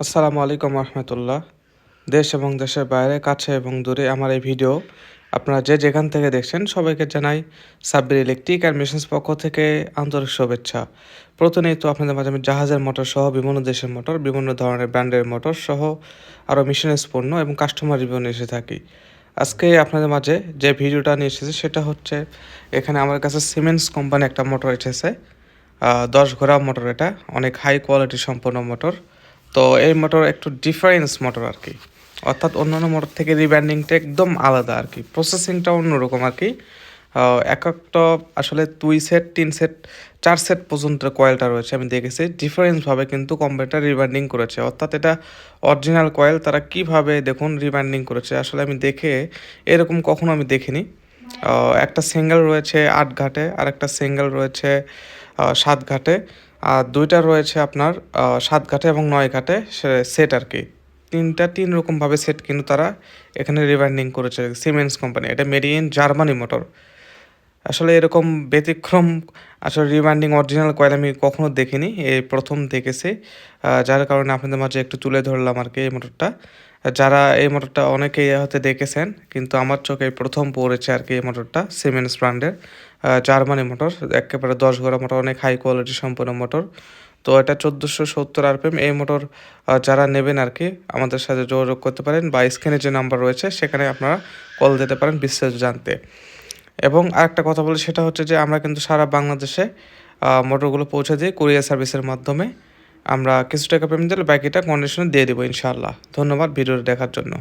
আসসালামু আলাইকুম রহমতুল্লাহ। দেশ এবং দেশের বাইরে, কাছে এবং দূরে আমার এই ভিডিও আপনারা যে যেখান থেকে দেখছেন সবাইকে জানাই সাব্বির ইলেকট্রিক অ্যান্ড মেশিনস পক্ষ থেকে আন্তরিক শুভেচ্ছা। প্রতিনিয়ত আপনাদের মাঝে আমি জাহাজের মোটর সহ বিভিন্ন দেশের মোটর, বিভিন্ন ধরনের ব্র্যান্ডের মোটর সহ আরও মেশিনের পণ্য এবং কাস্টমার রিভিউ নিয়ে এসে থাকি। আজকে আপনাদের মাঝে যে ভিডিওটা নিয়ে এসেছি সেটা হচ্ছে এখানে আমার কাছে সিমেন্টস কোম্পানি একটা মোটর এসেছে। দশ ঘোড়া মোটর এটা, অনেক হাই কোয়ালিটি সম্পন্ন মোটর। তো এই মোটর একটু ডিফারেন্স মোটর আর কি অর্থাৎ অন্যান্য মোটর থেকে রিব্যান্ডিংটা একদম আলাদা আর কি প্রসেসিংটা অন্যরকম আর কি এক একটা আসলে দুই সেট তিন সেট চার সেট পর্যন্ত কয়েলটা রয়েছে, আমি দেখেছি। ডিফারেন্সভাবে কিন্তু কম্পিউটার রিব্যান্ডিং করেছে। অর্থাৎ এটা অরিজিনাল কয়েল তারা কীভাবে দেখুন রিব্যান্ডিং করেছে? আসলে আমি দেখে এরকম কখনো আমি দেখিনি। একটা সিঙ্গেল রয়েছে আট ঘাটে আর একটা সিঙ্গেল রয়েছে সাত ঘাটে। আর দুইটা রয়েছে আপনার সাত ঘাটে এবং নয় ঘাটে সেট আর কি। তিনটা তিন রকমভাবে সেট কিন্তু তারা এখানে রিবাইন্ডিং করেছে। সিমেন্স কোম্পানি এটা মেড ইন জার্মানি মোটর আসলে এরকম ব্যতিক্রম আসলে রিবাইন্ডিং অরিজিনাল কয়েল আমি কখনো দেখিনি। এই প্রথম দেখেছি। যার কারণে আপনাদের মাঝে একটু তুলে ধরলাম আর কি এই মোটরটা যারা এই মোটরটা অনেকেই হয়তো দেখেছেন, কিন্তু আমার চোখে প্রথম পড়েছে আর কি এই মোটরটা সিমেন্টস ব্র্যান্ডের জার্মানি মোটর একেবারে দশ ঘোড়া মোটর অনেক হাই কোয়ালিটি সম্পন্ন মোটর তো এটা চোদ্দোশো সত্তর আরপিএম এই মোটর যারা নেবেন আর কি, আমাদের সাথে যোগাযোগ করতে পারেন বা স্ক্রিনে যে নাম্বার রয়েছে, সেখানে আপনারা কল দিতে পারেন বিস্তারিত জানতে। এবং আরেকটা কথা বলি, সেটা হচ্ছে যে আমরা কিন্তু সারা বাংলাদেশে মোটরগুলো পৌঁছে দিয়ে কুরিয়ার সার্ভিসের মাধ্যমে আমরা কিছু টাকা পেমেন্ট দিলে বাকিটা কন্ডিশনে দিয়ে দেবো ইনশাল্লাহ ধন্যবাদ ভিডিওটা দেখার জন্য।